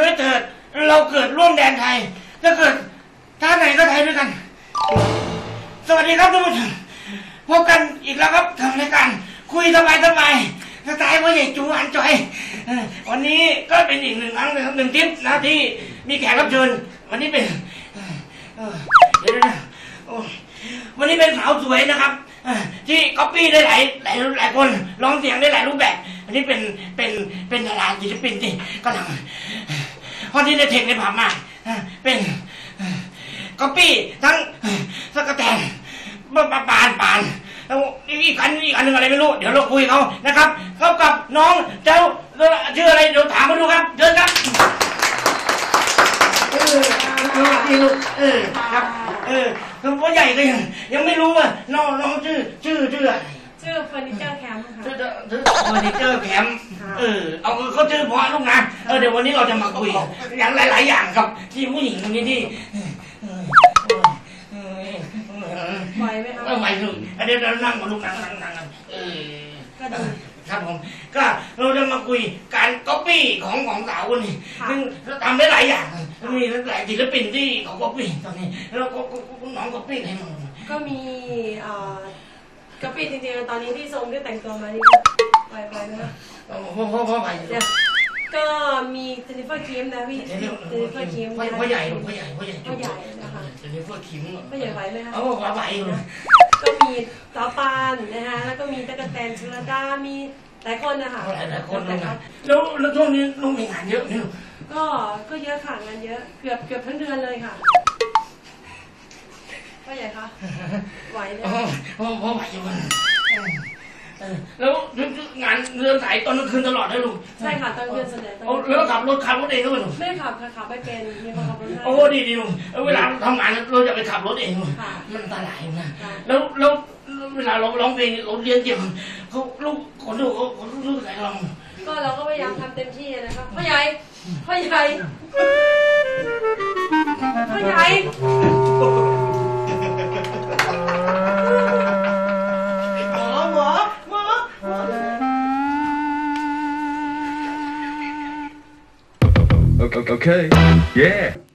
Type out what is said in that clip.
กิด เราเกิดร่วมแดนไทยถ้าเกิดท่าไหนก็ไทยด้วยกัน สวัสดีครับท่านผู้ชมพบกันอีกแล้วครับทำรายการคุยสบายสบายสไตล์พ่อใหญ่จูอันจอยวันนี้ก็เป็นอีกหนึ่งครั้งนะครับหนึ่งทิปนะที่มีแขกรับเชิญวันนี้เป็นเดี๋ยวนะวันนี้เป็นสาวสวยนะครับที่ก๊อปปี้ได้หลายหลายหลายคนร้องเสียงได้หลายรูปแบบ อันนี้เป็นเป็นเป็นดาราศิลปินที่กำลัง ฮอที่ในเทคในผับมาเป็นก๊อปปี้ทั้งสกแตนปปปานปานแล้วอีกอันอีกอันหนึ่งอะไรไม่รู้ เดี๋ยวเราคุยเขานะครับเข้ากับน้องเจ้าชื่ออะไรเดี๋ยวถามมาดูครับเชิญครับเออเออดีลูกเออครับ เออคือพ่อใหญ่ก็ยังยังไม่รู้ว่าน้องน้องชื่อชื่อชื่ออะไร ชื่อเฟอร์นิเจอร์แคมป์ค่ะ ชื่อชื่อเฟอร์นิเจอร์แคมป์เออเอาเขาชื่อเพราะลูกนะเออเดี๋ยววันนี้เราจะมาคุยอย่างหลาย ๆ อย่างครับที่ผู้หญิงคนนี้ที่เออเออเออไหวไหมคะไม่ไหวลูกเดี๋ยวเรานั่งมาลูกนั่งนั่งนั่งนั่งเออ ก็ดี ครับผมก็เราจะมาคุยการก๊อปปี้ของของสาวคนนี้ค่ะ ซึ่งทำได้หลายอย่างมีหลายศิลปินที่เขาก๊อปปี้ตอนนี้แล้วก็น้องก๊อปปี้ใครมั่งก็มีเอ่อ กะปิจริงๆตอนนี้ที่ทรงที่แต่งตัวมานี่ไหวไหวไหมคะพ่อพ่อพ่อไปเดี๋ยวก็มีเจนนิเฟอร์คิมนะพี่เดี๋ยวเจนนิเฟอร์คิมพ่อพ่อใหญ่ลูกพ่อใหญ่พ่อใหญ่พ่อใหญ่นะคะเดี๋ยวนี้พ่อคิมพ่อใหญ่ไหวไหมคะเอาว่าไหวเลยก็มีสาวปานนะคะแล้วก็มีตะกะแตนชุลดามีหลายคนนะคะหลายหลายคนเลยนะแล้วแล้วช่วงนี้น้องมีงานเยอะนี่ก็ก็เยอะค่ะงานเยอะเกือบเกือบทั้งเดือนเลยค่ะ พ่อใหญ่คะไหวไหมพ่อคะพ่อพ่อไหวอยู่กันเออแล้วงานเรือสายตอนกลางคืนตลอดเลยลูกใช่ค่ะตอนเดือนเสนอตอนเอาแล้วขับรถขับรถเองก็ไม่ลูกไม่ขับค่ะขับไม่เป็นมีคนขับรถให้โอ้ดีดีลุงเวลาทำงานเราจะไปขับรถเองค่ะมันอันตรายนะค่ะแล้วแล้วเวลาเราร้องเพลงเราเรียนเกี่ยวเขาลูกคนดูเขาเขาลูกไหนลองก็เราก็พยายามทำเต็มที่นะคะพ่อใหญ่พ่อใหญ่พ่อใหญ่ Okay. okay. Yeah.